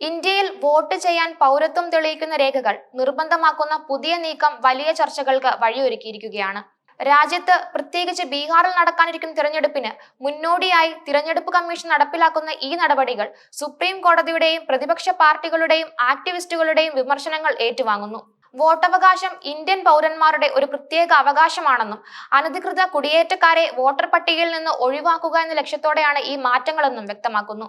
ഇന്ത്യയിൽ വോട്ട് ചെയ്യാൻ പൗരത്വം തെളിയിക്കുന്ന രേഖകൾ നിർബന്ധമാക്കുന്ന പുതിയ നീക്കം വലിയ ചർച്ചകൾക്ക് വഴിയൊരുക്കിയിരിക്കുകയാണ്. രാജ്യത്ത് പ്രത്യേകിച്ച് ബീഹാറിൽ നടക്കാനിരിക്കുന്ന തിരഞ്ഞെടുപ്പിന് മുന്നോടിയായി തിരഞ്ഞെടുപ്പ് കമ്മീഷൻ നടപ്പിലാക്കുന്ന ഈ നടപടികൾ സുപ്രീം കോടതിയുടെയും പ്രതിപക്ഷ പാർട്ടികളുടെയും ആക്ടിവിസ്റ്റുകളുടെയും വിമർശനങ്ങൾ ഏറ്റുവാങ്ങുന്നു. വോട്ടവകാശം ഇന്ത്യൻ പൗരന്മാരുടെ ഒരു പ്രത്യേക അവകാശമാണെന്നും അനധികൃത കുടിയേറ്റക്കാരെ വോട്ടർ പട്ടികയിൽ നിന്ന് ഒഴിവാക്കുക എന്ന ലക്ഷ്യത്തോടെയാണ് ഈ മാറ്റങ്ങളെന്നും വ്യക്തമാക്കുന്നു.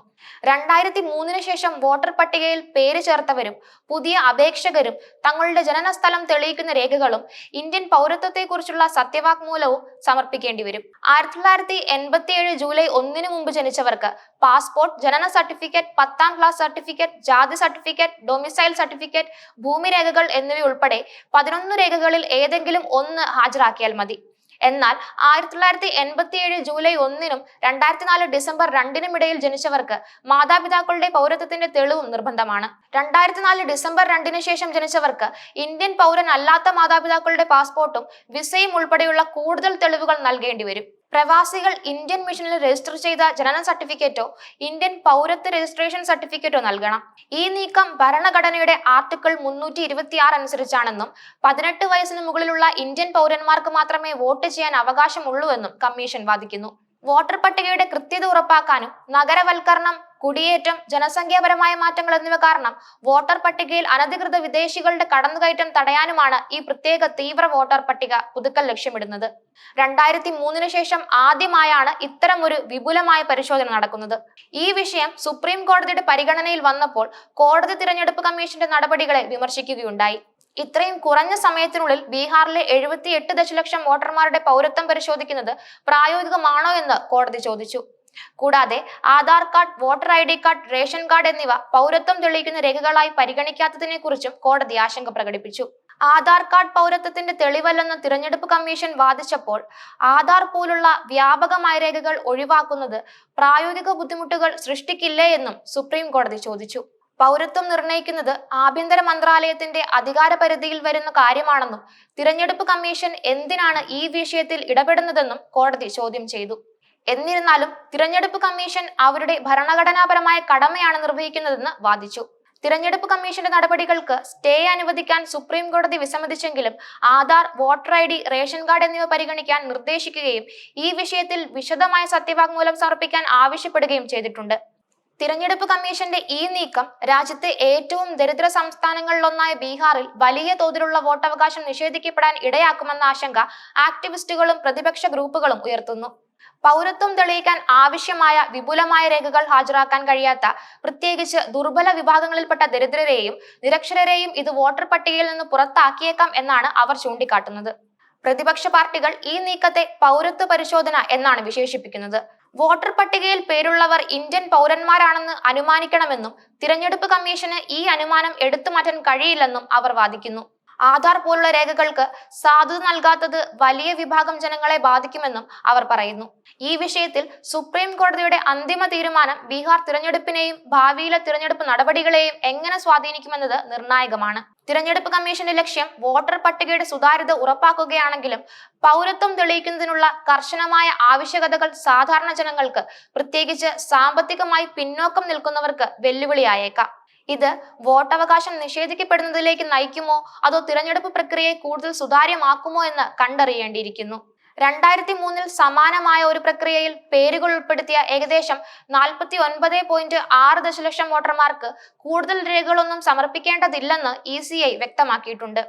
രണ്ടായിരത്തി മൂന്നിന് ശേഷം വോട്ടർ പട്ടികയിൽ പേര് ചേർത്തവരും പുതിയ അപേക്ഷകരും തങ്ങളുടെ ജനനസ്ഥലം തെളിയിക്കുന്ന രേഖകളും ഇന്ത്യൻ പൗരത്വത്തെക്കുറിച്ചുള്ള സത്യവാങ്മൂലവും സമർപ്പിക്കേണ്ടി വരും. ആയിരത്തി തൊള്ളായിരത്തി എൺപത്തി ഏഴ് ജൂലൈ ഒന്നിന് മുമ്പ് ജനിച്ചവർക്ക് പാസ്പോർട്ട് ജനന സർട്ടിഫിക്കറ്റ് പത്താം ക്ലാസ് സർട്ടിഫിക്കറ്റ് ജാതി സർട്ടിഫിക്കറ്റ് ഡൊമിസൈൽ സർട്ടിഫിക്കറ്റ് ഭൂമി രേഖകൾ എന്നിവ ഉൾപ്പെടെ പതിനൊന്ന് രേഖകളിൽ ഏതെങ്കിലും ഒന്ന് ഹാജരാക്കിയാൽ മതി. എന്നാൽ ആയിരത്തി തൊള്ളായിരത്തി എൺപത്തി ഏഴ് ജൂലൈ ഒന്നിനും രണ്ടായിരത്തി നാല് ഡിസംബർ രണ്ടിനും ഇടയിൽ ജനിച്ചവർക്ക് മാതാപിതാക്കളുടെ പൗരത്വത്തിന്റെ തെളിവും നിർബന്ധമാണ്. രണ്ടായിരത്തി നാല് ഡിസംബർ രണ്ടിന് ശേഷം ജനിച്ചവർക്ക് ഇന്ത്യൻ പൗരൻ അല്ലാത്ത മാതാപിതാക്കളുടെ പാസ്പോർട്ടും വിസയും ഉൾപ്പെടെയുള്ള കൂടുതൽ തെളിവുകൾ നൽകേണ്ടി വരും. പ്രവാസികൾ ഇന്ത്യൻ മിഷനിൽ രജിസ്റ്റർ ചെയ്ത ജനന സർട്ടിഫിക്കറ്റോ ഇന്ത്യൻ പൗരത്വ രജിസ്ട്രേഷൻ സർട്ടിഫിക്കറ്റോ നൽകണം. ഈ നീക്കം ഭരണഘടനയുടെ ആർട്ടിക്കിൾ മുന്നൂറ്റി ഇരുപത്തി ആറ് അനുസരിച്ചാണെന്നും പതിനെട്ട് വയസ്സിന് മുകളിലുള്ള ഇന്ത്യൻ പൗരന്മാർക്ക് മാത്രമേ വോട്ട് ചെയ്യാൻ അവകാശമുള്ളൂ എന്നും കമ്മീഷൻ വാദിക്കുന്നു. വോട്ടർ പട്ടികയുടെ കൃത്യത ഉറപ്പാക്കാനും നഗരവൽക്കരണം കുടിയേറ്റം ജനസംഖ്യാപരമായ മാറ്റങ്ങൾ എന്നിവ കാരണം വോട്ടർ പട്ടികയിൽ അനധികൃത വിദേശികളുടെ കടന്നുകയറ്റം തടയാനുമാണ് ഈ പ്രത്യേക തീവ്ര വോട്ടർ പട്ടിക പുതുക്കൽ ലക്ഷ്യമിടുന്നത്. രണ്ടായിരത്തി മൂന്നിന് ശേഷം ആദ്യമായാണ് ഇത്തരം ഒരു വിപുലമായ പരിശോധന നടക്കുന്നത്. ഈ വിഷയം സുപ്രീം കോടതിയുടെ പരിഗണനയിൽ വന്നപ്പോൾ കോടതി തിരഞ്ഞെടുപ്പ് കമ്മീഷന്റെ നടപടികളെ വിമർശിക്കുകയുണ്ടായി. ഇത്രയും കുറഞ്ഞ സമയത്തിനുള്ളിൽ ബീഹാറിലെ എഴുപത്തി എട്ട് ദശലക്ഷം വോട്ടർമാരുടെ പൗരത്വം പരിശോധിക്കുന്നത് പ്രായോഗികമാണോ എന്ന് കോടതി ചോദിച്ചു. കൂടാതെ Aadhaar card voter I D card ration card എന്നിവ പൗരത്വം തെളിയിക്കുന്ന രേഖകളായി പരിഗണിക്കാത്തതിനെ കുറിച്ചും കോടതി ആശങ്ക പ്രകടിപ്പിച്ചു. ആധാർ കാർഡ് പൗരത്വത്തിന്റെ തെളിവല്ലെന്ന് തിരഞ്ഞെടുപ്പ് കമ്മീഷൻ വാദിച്ചപ്പോൾ ആധാർ പോലുള്ള വ്യാപകമായ രേഖകൾ ഒഴിവാക്കുന്നത് പ്രായോഗിക ബുദ്ധിമുട്ടുകൾ സൃഷ്ടിക്കില്ലേ എന്നും സുപ്രീം കോടതി ചോദിച്ചു. പൗരത്വം നിർണയിക്കുന്നത് ആഭ്യന്തര മന്ത്രാലയത്തിന്റെ അധികാര പരിധിയിൽ വരുന്ന കാര്യമാണെന്നും തിരഞ്ഞെടുപ്പ് കമ്മീഷൻ എന്തിനാണ് ഈ വിഷയത്തിൽ ഇടപെടുന്നതെന്നും കോടതി ചോദ്യം ചെയ്തു. എന്നിരുന്നാലും തിരഞ്ഞെടുപ്പ് കമ്മീഷൻ അവരുടെ ഭരണഘടനാപരമായ കടമയാണ് നിർവഹിക്കുന്നതെന്ന് വാദിച്ചു. തിരഞ്ഞെടുപ്പ് കമ്മീഷന്റെ നടപടികൾക്ക് സ്റ്റേ അനുവദിക്കാൻ സുപ്രീം കോടതി വിസമ്മതിച്ചെങ്കിലും Aadhaar voter I D ration card എന്നിവ പരിഗണിക്കാൻ നിർദ്ദേശിക്കുകയും ഈ വിഷയത്തിൽ വിശദമായ സത്യവാങ്മൂലം സമർപ്പിക്കാൻ ആവശ്യപ്പെടുകയും ചെയ്തിട്ടുണ്ട്. തിരഞ്ഞെടുപ്പ് കമ്മീഷന്റെ ഈ നീക്കം രാജ്യത്തെ ഏറ്റവും ദരിദ്ര സംസ്ഥാനങ്ങളിലൊന്നായ ബീഹാറിൽ വലിയ തോതിലുള്ള വോട്ടവകാശം നിഷേധിക്കപ്പെടാൻ ഇടയാക്കുമെന്ന ആശങ്ക ആക്ടിവിസ്റ്റുകളും പ്രതിപക്ഷ ഗ്രൂപ്പുകളും ഉയർത്തുന്നു. പൗരത്വം തെളിയിക്കാൻ ആവശ്യമായ വിപുലമായ രേഖകൾ ഹാജരാക്കാൻ കഴിയാത്ത പ്രത്യേകിച്ച് ദുർബല വിഭാഗങ്ങളിൽപ്പെട്ട ദരിദ്രരെയും നിരക്ഷരരെയും ഇത് വോട്ടർ പട്ടികയിൽ നിന്ന് പുറത്താക്കിയേക്കാം എന്നാണ് അവർ ചൂണ്ടിക്കാട്ടുന്നത്. പ്രതിപക്ഷ പാർട്ടികൾ ഈ നീക്കത്തെ പൗരത്വ പരിശോധന എന്നാണ് വിശേഷിപ്പിക്കുന്നത്. വോട്ടർ പട്ടികയിൽ പേരുള്ളവർ ഇന്ത്യൻ പൗരന്മാരാണെന്ന് അനുമാനിക്കണമെന്നും തിരഞ്ഞെടുപ്പ് കമ്മീഷന് ഈ അനുമാനം എടുത്തു മാറ്റാൻ കഴിയില്ലെന്നും അവർ വാദിക്കുന്നു. ആധാർ പോലുള്ള രേഖകൾക്ക് സാധുത നൽകാത്തത് വലിയ വിഭാഗം ജനങ്ങളെ ബാധിക്കുമെന്നും അവർ പറയുന്നു. ഈ വിഷയത്തിൽ സുപ്രീം കോടതിയുടെ അന്തിമ തീരുമാനം ബീഹാർ തിരഞ്ഞെടുപ്പിനെയും ഭാവിയിലെ തിരഞ്ഞെടുപ്പ് നടപടികളെയും എങ്ങനെ സ്വാധീനിക്കുമെന്നത് നിർണായകമാണ്. തിരഞ്ഞെടുപ്പ് കമ്മീഷന്റെ ലക്ഷ്യം വോട്ടർ പട്ടികയുടെ സുതാര്യത ഉറപ്പാക്കുകയാണെങ്കിലും പൗരത്വം തെളിയിക്കുന്നതിനുള്ള കർശനമായ ആവശ്യകതകൾ സാധാരണ ജനങ്ങൾക്ക് പ്രത്യേകിച്ച് സാമ്പത്തികമായി പിന്നോക്കം നിൽക്കുന്നവർക്ക് വെല്ലുവിളിയായേക്കാം. ഇത് വോട്ടവകാശം നിഷേധിക്കപ്പെടുന്നതിലേക്ക് നയിക്കുമോ? അതോ തിരഞ്ഞെടുപ്പ് പ്രക്രിയയെ കൂടുതൽ സുതാര്യമാക്കുമോ എന്ന് കണ്ടറിയേണ്ടിയിരിക്കുന്നു. രണ്ടായിരത്തി മൂന്നിൽ സമാനമായ ഒരു പ്രക്രിയയിൽ പേരുകൾ ഉൾപ്പെടുത്തിയ ഏകദേശം നാൽപ്പത്തി ഒൻപത് പോയിന്റ് ആറ് ദശലക്ഷം വോട്ടർമാർക്ക് കൂടുതൽ രേഖകളൊന്നും സമർപ്പിക്കേണ്ടതില്ലെന്ന് ഇ സി ഐ വ്യക്തമാക്കിയിട്ടുണ്ട്.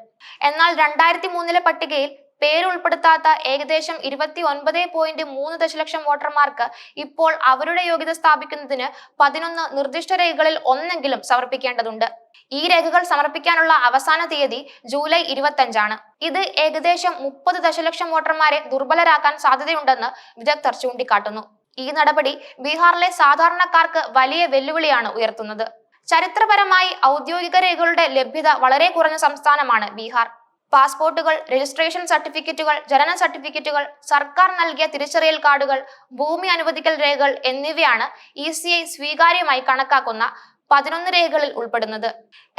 എന്നാൽ രണ്ടായിരത്തി മൂന്നിലെ പട്ടികയിൽ പേരുൾപ്പെടുത്താത്ത ഏകദേശം ഇരുപത്തി ഒൻപത് പോയിന്റ് മൂന്ന് ദശലക്ഷം വോട്ടർമാർക്ക് ഇപ്പോൾ അവരുടെ യോഗ്യത സ്ഥാപിക്കുന്നതിന് പതിനൊന്ന് നിർദ്ദിഷ്ട രേഖകളിൽ ഒന്നെങ്കിലും സമർപ്പിക്കേണ്ടതുണ്ട്. ഈ രേഖകൾ സമർപ്പിക്കാനുള്ള അവസാന തീയതി ജൂലൈ ഇരുപത്തഞ്ചാണ്. ഇത് ഏകദേശം മുപ്പത് ദശലക്ഷം വോട്ടർമാരെ ദുർബലരാക്കാൻ സാധ്യതയുണ്ടെന്ന് വിദഗ്ധർ ചൂണ്ടിക്കാട്ടുന്നു. ഈ നടപടി ബീഹാറിലെ സാധാരണക്കാർക്ക് വലിയ വെല്ലുവിളിയാണ് ഉയർത്തുന്നത്. ചരിത്രപരമായി ഔദ്യോഗിക രേഖകളുടെ ലഭ്യത വളരെ കുറഞ്ഞ സംസ്ഥാനമാണ് ബീഹാർ. പാസ്പോർട്ടുകൾ രജിസ്ട്രേഷൻ സർട്ടിഫിക്കറ്റുകൾ ജനന സർട്ടിഫിക്കറ്റുകൾ സർക്കാർ നൽകിയ തിരിച്ചറിയൽ കാർഡുകൾ ഭൂമി അനുവദിക്കൽ രേഖകൾ എന്നിവയാണ് ഇ സി ഐ സ്വീകാര്യമായി കണക്കാക്കുന്ന പതിനൊന്ന് രേഖകളിൽ ഉൾപ്പെടുന്നത്.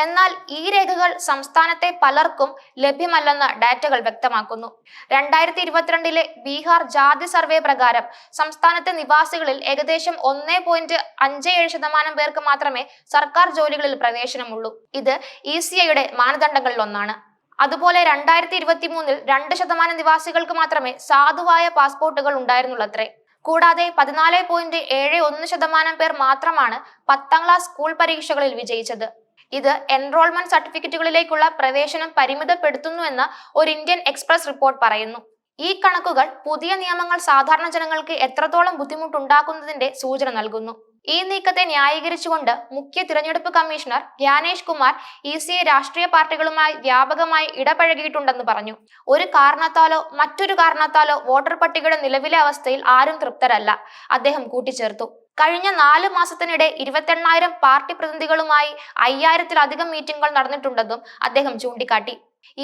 എന്നാൽ ഈ രേഖകൾ സംസ്ഥാനത്തെ പലർക്കും ലഭ്യമല്ലെന്ന് ഡാറ്റകൾ വ്യക്തമാക്കുന്നു. രണ്ടായിരത്തി ഇരുപത്തിരണ്ടിലെ ബീഹാർ ജാതി സർവേ പ്രകാരം സംസ്ഥാനത്തെ നിവാസികളിൽ ഏകദേശം ഒന്നേ പോയിന്റ് അഞ്ച് ഏഴ് ശതമാനം പേർക്ക് മാത്രമേ സർക്കാർ ജോലികളിൽ പ്രവേശനമുള്ളൂ. ഇത് ഇ സി ഐയുടെ മാനദണ്ഡങ്ങളിൽ ഒന്നാണ്. അതുപോലെ രണ്ടായിരത്തി ഇരുപത്തി മൂന്നിൽ രണ്ട് ശതമാനം നിവാസികൾക്ക് മാത്രമേ സാധുവായ പാസ്പോർട്ടുകൾ ഉണ്ടായിരുന്നുള്ളത്രേ. കൂടാതെ പതിനാല് പോയിന്റ് ഏഴ് ഒന്ന് ശതമാനം പേർ മാത്രമാണ് പത്താം ക്ലാസ് സ്കൂൾ പരീക്ഷകളിൽ വിജയിച്ചത്. ഇത് എൻറോൾമെന്റ് സർട്ടിഫിക്കറ്റുകളിലേക്കുള്ള പ്രവേശനം പരിമിതപ്പെടുത്തുന്നുവെന്ന് ഒരു ഇന്ത്യൻ എക്സ്പ്രസ് റിപ്പോർട്ട് പറയുന്നു. ഈ കണക്കുകൾ പുതിയ നിയമങ്ങൾ സാധാരണ ജനങ്ങൾക്ക് എത്രത്തോളം ബുദ്ധിമുട്ടുണ്ടാക്കുന്നതിന്റെ സൂചന നൽകുന്നു. ഈ നീക്കത്തെ ന്യായീകരിച്ചുകൊണ്ട് മുഖ്യ തിരഞ്ഞെടുപ്പ് commissioner Gyanesh Kumar E C I രാഷ്ട്രീയ പാർട്ടികളുമായി വ്യാപകമായി ഇടപഴകിയിട്ടുണ്ടെന്ന് പറഞ്ഞു. ഒരു കാരണത്താലോ മറ്റൊരു കാരണത്താലോ വോട്ടർ പട്ടികയുടെ നിലവിലെ അവസ്ഥയിൽ ആരും തൃപ്തരല്ല. അദ്ദേഹം കൂട്ടിച്ചേർത്തു. കഴിഞ്ഞ നാല് മാസത്തിനിടെ ഇരുപത്തെണ്ണായിരം പാർട്ടി പ്രതിനിധികളുമായി അയ്യായിരത്തിലധികം മീറ്റിംഗുകൾ നടന്നിട്ടുണ്ടെന്നും അദ്ദേഹം ചൂണ്ടിക്കാട്ടി.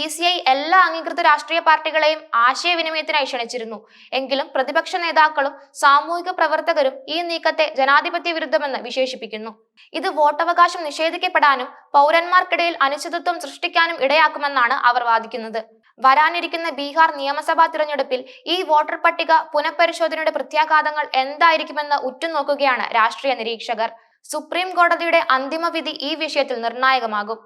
ഇ സി ഐ എല്ലാ അംഗീകൃത രാഷ്ട്രീയ പാർട്ടികളെയും ആശയവിനിമയത്തിനായി ക്ഷണിച്ചിരുന്നു എങ്കിലും പ്രതിപക്ഷ നേതാക്കളും സാമൂഹിക പ്രവർത്തകരും ഈ നീക്കത്തെ ജനാധിപത്യ വിരുദ്ധമെന്ന് വിശേഷിപ്പിക്കുന്നു. ഇത് വോട്ടവകാശം നിഷേധിക്കപ്പെടാനും പൗരന്മാർക്കിടയിൽ അനിശ്ചിതത്വം സൃഷ്ടിക്കാനും ഇടയാക്കുമെന്നാണ് അവർ വാദിക്കുന്നത്. വരാനിരിക്കുന്ന ബീഹാർ നിയമസഭാ തിരഞ്ഞെടുപ്പിൽ ഈ വോട്ടർ പട്ടിക പുനഃപരിശോധനയുടെ പ്രത്യാഘാതങ്ങൾ എന്തായിരിക്കുമെന്ന് ഉറ്റുനോക്കുകയാണ് രാഷ്ട്രീയ നിരീക്ഷകർ. സുപ്രീം കോടതിയുടെ അന്തിമ വിധി ഈ വിഷയത്തിൽ നിർണായകമാകും.